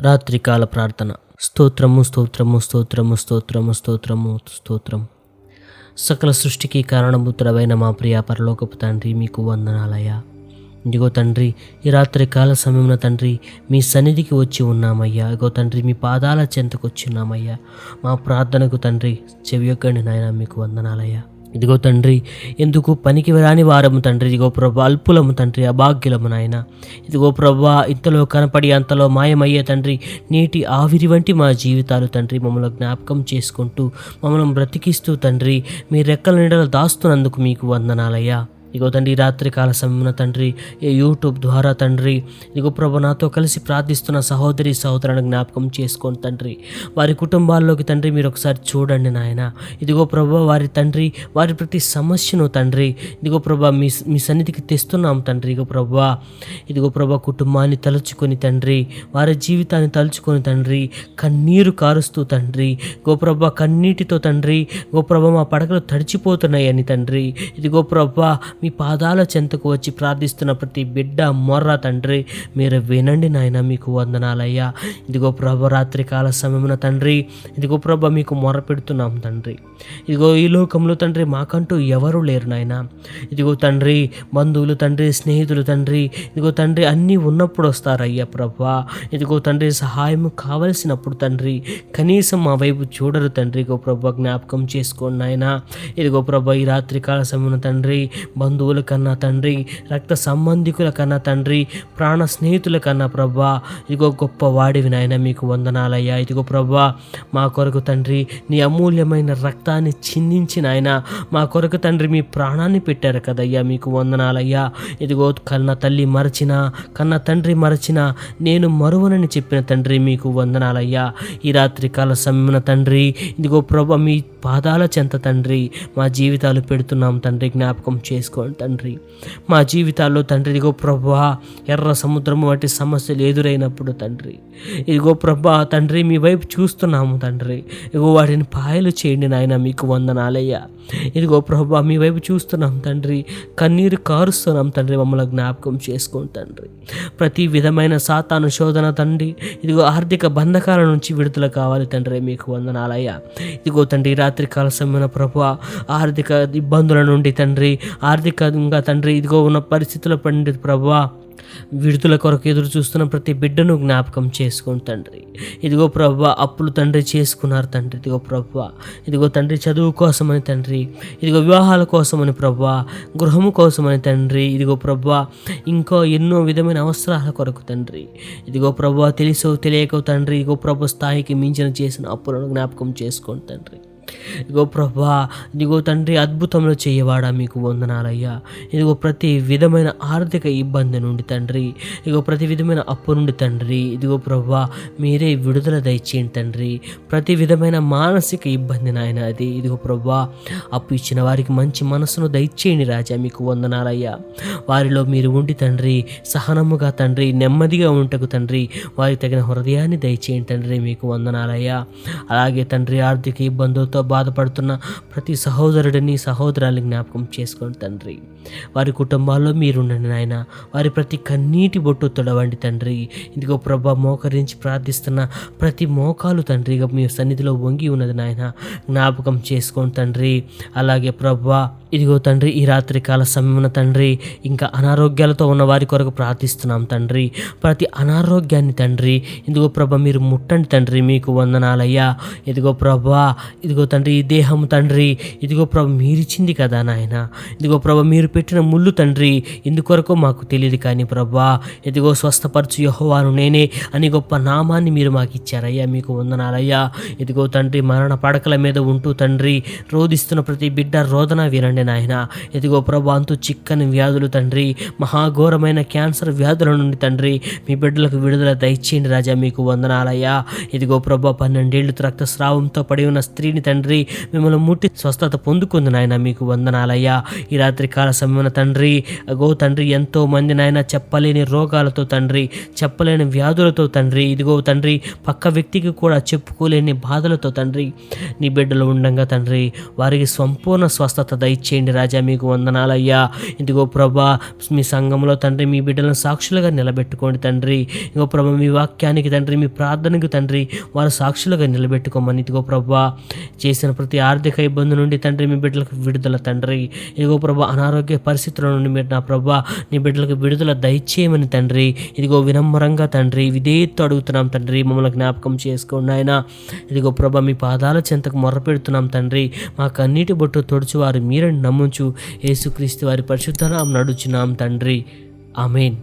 రాత్రికాల ప్రార్థన. స్తోత్రము స్తోత్రము స్తోత్రము స్తోత్రము స్తోత్రము స్తోత్రం సకల సృష్టికి కారణభూతుడమైన మా ప్రియ పరలోకపు తండ్రి మీకు వందనాలయ్యా. ఇదిగో తండ్రి ఈ రాత్రి కాల సమయంలో తండ్రి మీ సన్నిధికి వచ్చి ఉన్నామయ్యా. ఇగో తండ్రి మీ పాదాల చెంతకు వచ్చి ఉన్నామయ్యా. మా ప్రార్థనకు తండ్రి చెవియొక్కండి నాయన మీకు వందనాలయ్యా. ఇదిగో తండ్రి ఎందుకు పనికి రాని వారము తండ్రి? ఇదిగో ప్రభా అల్పులము తండ్రి అభాగ్యులము నాయన. ఇదిగో ప్రభా ఇంతలో కనపడి అంతలో మాయమయ్యే తండ్రి నీటి ఆవిరి వంటి మా జీవితాలు తండ్రి మమ్మల్ని జ్ఞాపకం చేసుకుంటూ మమ్మల్ని బ్రతికిస్తూ తండ్రి మీ రెక్కల నీడలు దాస్తున్నందుకు మీకు వందనాలయ్యా. ఇగో తండ్రి రాత్రికాల సమయమున తండ్రి ఈ యూట్యూబ్ ద్వారా తండ్రి ఇదిగో ప్రభు నాతో కలిసి ప్రార్థిస్తున్న సహోదరి సహోదరుని జ్ఞాపకం చేసుకోండి తండ్రి. వారి కుటుంబాల్లోకి తండ్రి మీరు ఒకసారి చూడండి నాయన. ఇదిగో ప్రభు వారి తండ్రి వారి ప్రతి సమస్యను తండ్రి ఇదిగో ప్రభా మీ మీ సన్నిధికి తెస్తున్నాం తండ్రి. ఇగో ప్రభా ఇదిగో ప్రభా కుటుంబాన్ని తలుచుకొని తండ్రి వారి జీవితాన్ని తలుచుకొని తండ్రి కన్నీరు కారుస్తూ తండ్రి గోప్రభ కన్నీటితో తండ్రి గోప్రభ మా పడకలు తడిచిపోతున్నాయని తండ్రి. ఇదిగో ప్రభా మీ పాదాల చెంతకు వచ్చి ప్రార్థిస్తున్న ప్రతి బిడ్డ మొర్ర తండ్రి మీరు వినండి నాయన మీకు వందనాలయ్యా. ఇదిగో ప్రభ రాత్రి కాల సమయమున తండ్రి ఇదిగో ప్రభ మీకు మొర పెడుతున్నాం తండ్రి. ఇదిగో ఈ లోకంలో తండ్రి మాకంటూ ఎవరు లేరు నాయన. ఇదిగో తండ్రి బంధువులు తండ్రి స్నేహితులు తండ్రి ఇదిగో తండ్రి అన్నీ ఉన్నప్పుడు వస్తారయ్యా ప్రభా. ఇదిగో తండ్రి సహాయం కావలసినప్పుడు తండ్రి కనీసం మా వైపు చూడరు తండ్రి. ఇగో ప్రభా జ్ఞాపకం చేసుకోండి నాయన. ఇదిగో ప్రభా ఈ రాత్రి కాల సమయమున తండ్రి బంధువుల కన్నా తండ్రి రక్త సంబంధికుల కన్నా తండ్రి ప్రాణ స్నేహితుల కన్నా ప్రభా ఇదిగో గొప్ప వాడివి నాయన మీకు వందనాలయ్యా. ఇదిగో ప్రభా మా కొరకు తండ్రి నీ అమూల్యమైన రక్తాన్ని చిందించిన ఆయన మా కొరకు తండ్రి మీ ప్రాణాన్ని పెట్టారు కదయ్యా మీకు వందనాలయ్యా. ఇదిగో కన్న తల్లి మరచిన కన్న తండ్రి మరచిన నేను మరువనని చెప్పిన తండ్రి మీకు వందనాలయ్యా. ఈ రాత్రి కాల సమయమున తండ్రి ఇదిగో ప్రభ మీ పాదాల చెంత తండ్రి మా జీవితాలు పెడుతున్నాం తండ్రి జ్ఞాపకం చేసుకోండి. తండ్రి. మా జీవితాల్లో తండ్రి ఇదిగో ప్రభా ఎర్ర సముద్రం వంటి సమస్యలు ఎదురైనప్పుడు తండ్రి. ఇదిగో ప్రభా తండ్రి మీ వైపు చూస్తున్నాము తండ్రి. ఇదిగో వాటిని పాయలు చేయండి నాయన మీకు వందనాలయ్యా. ఇదిగో ప్రభా మీ వైపు చూస్తున్నాం తండ్రి. కన్నీరు కారుస్తున్నాం తండ్రి మమ్మల్ని జ్ఞాపకం చేసుకోండి తండ్రి. ప్రతి విధమైన సాతాను శోధన తండ్రి ఇదిగో ఆర్థిక బంధకాల నుంచి విడుదల కావాలి తండ్రి మీకు వందనాలయ్యా. ఇదిగో తండ్రి రాత్రి కాల సమయంలో ప్రభా ఆర్థిక ఇబ్బందుల నుండి తండ్రి ఆర్థికంగా తండ్రి ఇదిగో ఉన్న పరిస్థితుల పండి ప్రభా విడుదల కొరకు ఎదురు చూస్తున్న ప్రతి బిడ్డను జ్ఞాపకం చేసుకోండి తండ్రి. ఇదిగో ప్రభా అప్పులు తండ్రి చేసుకున్నారు తండ్రి. ఇదిగో ప్రభా ఇదిగో తండ్రి చదువు కోసమని తండ్రి. ఇదిగో వివాహాల కోసమని ప్రభా గృహము కోసమని తండ్రి. ఇదిగో ప్రభా ఇంకా ఎన్నో విధమైన అవసరాల కొరకు తండ్రి. ఇదిగో ప్రభా తెలుసో తెలియకో తండ్రి ఇదిగో ప్రభు స్థాయికి మించిన చేసిన అప్పులను జ్ఞాపకం చేసుకోండి తండ్రి. ఇదిగో ప్రభా ఇదిగో తండ్రి అద్భుతంలో చేయవాడా మీకు వందనాలయ్యా. ఇదిగో ప్రతి విధమైన ఆర్థిక ఇబ్బంది నుండి తండ్రి ఇదిగో ప్రతి విధమైన అప్పు నుండి తండ్రి ఇదిగో ప్రభా మీరే విడుదల దయచేయండి తండ్రి. ప్రతి విధమైన మానసిక ఇబ్బంది నాయన అది. ఇదిగో ప్రభా అప్పు ఇచ్చిన వారికి మంచి మనసును దయచేయండి రాజా మీకు వందనాలయ్యా. వారిలో మీరు ఉండి తండ్రి సహనముగా తండ్రి నెమ్మదిగా ఉంటకు తండ్రి వారికి తగిన హృదయాన్ని దయచేయండి తండ్రి మీకు వందనాలయ్యా. అలాగే తండ్రి ఆర్థిక ఇబ్బందులతో బాధపడుతున్న ప్రతి సహోదరుడిని సహోదరాన్ని జ్ఞాపకం చేసుకోండి తండ్రి. వారి కుటుంబాల్లో మీరుండండి నాయన. వారి ప్రతి కన్నీటి బొట్టు తొడవండి తండ్రి. ఇదిగో ప్రభా మోకరించి ప్రార్థిస్తున్న ప్రతి మోకాలు తండ్రి మీ సన్నిధిలో వంగి ఉన్నది నాయన. జ్ఞాపకం చేసుకోండి తండ్రి. అలాగే ప్రభా ఇదిగో తండ్రి ఈ రాత్రి కాల సమయమున తండ్రి ఇంకా అనారోగ్యాలతో ఉన్న వారి కొరకు ప్రార్థిస్తున్నాం తండ్రి. ప్రతి అనారోగ్యాన్ని తండ్రి ఇదిగో ప్రభ మీరు ముట్టండి తండ్రి మీకు వందనాలయ్యా. ఇదిగో ప్రభా ఇదిగో తండ్రి ఈ దేహం తండ్రి. ఇదిగో ప్రభ మీరిచ్చింది కదా నాయన. ఇదిగో ప్రభు మీరు పెట్టిన ముళ్ళు తండ్రి. ఇందుకొరకు మాకు తెలియదు కానీ ప్రభా ఇదిగో స్వస్థపరచు యహోవాను నేనే అని గొప్ప నామాన్ని మీరు మాకు ఇచ్చారయ్యా మీకు వందనాలయ్యా. ఇదిగో తండ్రి మరణ పడకల మీద ఉంటూ తండ్రి రోధిస్తున్న ప్రతి బిడ్డ రోదన వినండి నాయన. ఇదిగో ప్రభు అంతు చిక్కని వ్యాధులు తండ్రి మహాఘోరమైన క్యాన్సర్ వ్యాధుల నుండి తండ్రి మీ బిడ్డలకు విడుదల దయచేయండి రాజా మీకు వందనాలయ్యా. ఇదిగో ప్రభా పన్నెండేళ్ళు రక్తస్రావంతో పడి ఉన్న స్త్రీని తండ్రి తండ్రి. మిమ్మల్ని ముట్టి స్వస్థత పొందుకుంది నాయన మీకు వందనాలయ్యా. ఈ రాత్రి కాల సమయమున తండ్రి అగో తండ్రి ఎంతో మంది నాయన చెప్పలేని రోగాలతో తండ్రి చెప్పలేని వ్యాధులతో తండ్రి. ఇదిగో తండ్రి పక్క వ్యక్తికి కూడా చెప్పుకోలేని బాధలతో తండ్రి. నీ బిడ్డలు ఉండంగా తండ్రి. వారికి సంపూర్ణ స్వస్థత దయచేయండి రాజా మీకు వందనాలయ్యా. ఇదిగో ప్రభా మీ సంఘంలో తండ్రి మీ బిడ్డలను సాక్షులుగా నిలబెట్టుకోండి తండ్రి. ఇదిగో ప్రభా మీ వాక్యానికి తండ్రి మీ ప్రార్థనకు తండ్రి వారు సాక్షులుగా నిలబెట్టుకోమని. ఇదిగో ప్రభా చేసిన ప్రతి ఆర్థిక ఇబ్బంది నుండి తండ్రి మీ బిడ్డలకు విడుదల తండ్రి. ఇదిగో ప్రభా అనారోగ్య పరిస్థితుల నుండి మీరు నా ప్రభా నీ బిడ్డలకు విడుదల దయచేయమని తండ్రి. ఇదిగో వినమ్రంగా తండ్రి విధేయత్తు అడుగుతున్నాం తండ్రి. మమ్మల్ని జ్ఞాపకం చేసుకోండి ఆయన ఇదిగో ప్రభా మీ పాదాల చెంతకు మొరపెడుతున్నాం తండ్రి. మా కన్నీటి బొట్టు తొడుచు వారు మీరని నమ్ముచు. యేసుక్రీస్తు వారి పరిశుద్ధనాం నడుచున్నాం తండ్రి. ఆమెన్.